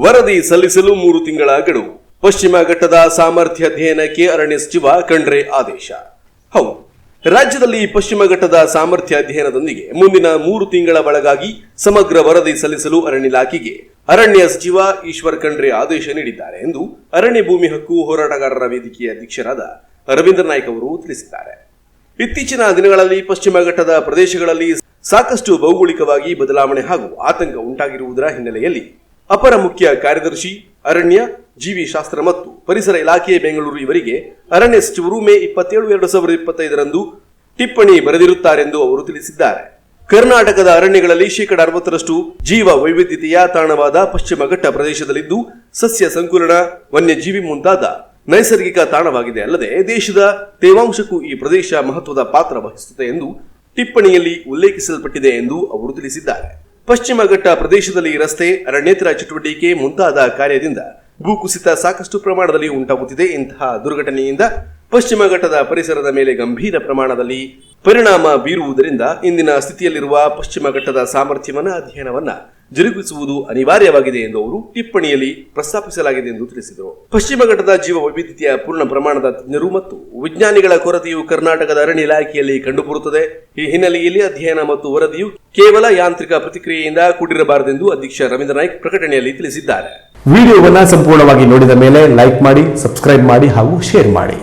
ವರದಿ ಸಲ್ಲಿಸಲು ಮೂರು ತಿಂಗಳ ಗಡುವು. ಪಶ್ಚಿಮ ಘಟ್ಟದ ಸಾಮರ್ಥ್ಯ ಅಧ್ಯಯನಕ್ಕೆ ಅರಣ್ಯ ಸಚಿವ ಖಂಡ್ರೆ ಆದೇಶ. ಹೌದು. ರಾಜ್ಯದಲ್ಲಿ ಪಶ್ಚಿಮ ಘಟ್ಟದ ಸಾಮರ್ಥ್ಯ ಅಧ್ಯಯನದೊಂದಿಗೆ ಮುಂದಿನ ಮೂರು ತಿಂಗಳ ಒಳಗಾಗಿ ಸಮಗ್ರ ವರದಿ ಸಲ್ಲಿಸಲು ಅರಣ್ಯ ಇಲಾಖೆಗೆ ಅರಣ್ಯ ಸಚಿವ ಈಶ್ವರ್ ಖಂಡ್ರೆ ಆದೇಶ ನೀಡಿದ್ದಾರೆ ಎಂದು ಅರಣ್ಯ ಭೂಮಿ ಹಕ್ಕು ಹೋರಾಟಗಾರರ ವೇದಿಕೆಯ ಅಧ್ಯಕ್ಷರಾದ ರವೀಂದ್ರ ನಾಯ್ಕ ಅವರು ತಿಳಿಸಿದ್ದಾರೆ. ಇತ್ತೀಚಿನ ದಿನಗಳಲ್ಲಿ ಪಶ್ಚಿಮ ಘಟ್ಟದ ಪ್ರದೇಶಗಳಲ್ಲಿ ಸಾಕಷ್ಟು ಭೌಗೋಳಿಕವಾಗಿ ಬದಲಾವಣೆ ಹಾಗೂ ಆತಂಕ ಉಂಟಾಗಿರುವುದರ ಹಿನ್ನೆಲೆಯಲ್ಲಿ ಅಪರ ಮುಖ್ಯ ಕಾರ್ಯದರ್ಶಿ ಅರಣ್ಯ, ಜೀವಿ ಶಾಸ್ತ್ರ ಮತ್ತು ಪರಿಸರ ಇಲಾಖೆ ಬೆಂಗಳೂರು ಇವರಿಗೆ ಅರಣ್ಯ ಸಚಿವರು ಮೇ ಇಪ್ಪತ್ತೇಳು, ಎರಡು ಸಾವಿರದ ಇಪ್ಪತ್ತೈದರಂದು ಟಿಪ್ಪಣಿ ಬರೆದಿರುತ್ತಾರೆಂದು ಅವರು ತಿಳಿಸಿದ್ದಾರೆ. ಕರ್ನಾಟಕದ ಅರಣ್ಯಗಳಲ್ಲಿ ಶೇಕಡ ಅರವತ್ತರಷ್ಟು ಜೀವ ವೈವಿಧ್ಯತೆಯ ತಾಣವಾದ ಪಶ್ಚಿಮ ಘಟ್ಟ ಪ್ರದೇಶದಲ್ಲಿದ್ದು ಸಸ್ಯ ಸಂಕುಲನ ವನ್ಯಜೀವಿ ಮುಂತಾದ ನೈಸರ್ಗಿಕ ತಾಣವಾಗಿದೆ. ಅಲ್ಲದೆ ದೇಶದ ತೇವಾಂಶಕ್ಕೂ ಈ ಪ್ರದೇಶ ಮಹತ್ವದ ಪಾತ್ರ ವಹಿಸುತ್ತದೆ ಎಂದು ಟಿಪ್ಪಣಿಯಲ್ಲಿ ಉಲ್ಲೇಖಿಸಲ್ಪಟ್ಟಿದೆ ಎಂದು ಅವರು ತಿಳಿಸಿದ್ದಾರೆ. ಪಶ್ಚಿಮ ಘಟ್ಟ ಪ್ರದೇಶದಲ್ಲಿ ರಸ್ತೆ, ಅರಣ್ಯೇತರ ಚಟುವಟಿಕೆ ಮುಂತಾದ ಕಾರ್ಯದಿಂದ ಭೂಕುಸಿತ ಸಾಕಷ್ಟು ಪ್ರಮಾಣದಲ್ಲಿ ಉಂಟಾಗುತ್ತಿದೆ. ಇಂತಹ ದುರ್ಘಟನೆಯಿಂದ ಪಶ್ಚಿಮ ಘಟ್ಟದ ಪರಿಸರದ ಮೇಲೆ ಗಂಭೀರ ಪ್ರಮಾಣದಲ್ಲಿ ಪರಿಣಾಮ ಬೀರುವುದರಿಂದ ಇಂದಿನ ಸ್ಥಿತಿಯಲ್ಲಿರುವ ಪಶ್ಚಿಮ ಘಟ್ಟದ ಸಾಮರ್ಥ್ಯವನ್ನ, ಅಧ್ಯಯನವನ್ನ ಜರುಗಿಸುವುದು ಅನಿವಾರ್ಯವಾಗಿದೆ ಎಂದು ಅವರು ಟಿಪ್ಪಣಿಯಲ್ಲಿ ಪ್ರಸ್ತಾಪಿಸಲಾಗಿದೆ ಎಂದು ತಿಳಿಸಿದರು. ಪಶ್ಚಿಮ ಘಟ್ಟದ ಜೀವ ವೈವಿಧ್ಯತೆಯ ಪೂರ್ಣ ಪ್ರಮಾಣದ ತಜ್ಞರು ಮತ್ತು ವಿಜ್ಞಾನಿಗಳ ಕೊರತೆಯು ಕರ್ನಾಟಕದ ಅರಣ್ಯ ಇಲಾಖೆಯಲ್ಲಿ ಕಂಡುಬರುತ್ತದೆ. ಈ ಹಿನ್ನೆಲೆಯಲ್ಲಿ ಅಧ್ಯಯನ ಮತ್ತು ವರದಿಯು ಕೇವಲ ಯಾಂತ್ರಿಕ ಪ್ರತಿಕ್ರಿಯೆಯಿಂದ ಕೂಡಿರಬಾರದೆಂದು ಅಧ್ಯಕ್ಷ ರವೀಂದ್ರ ನಾಯ್ಕ್ ಪ್ರಕಟಣೆಯಲ್ಲಿ ತಿಳಿಸಿದ್ದಾರೆ. ವಿಡಿಯೋವನ್ನು ಸಂಪೂರ್ಣವಾಗಿ ನೋಡಿದ ಮೇಲೆ ಲೈಕ್ ಮಾಡಿ, ಸಬ್ಸ್ಕ್ರೈಬ್ ಮಾಡಿ ಹಾಗೂ ಶೇರ್ ಮಾಡಿ.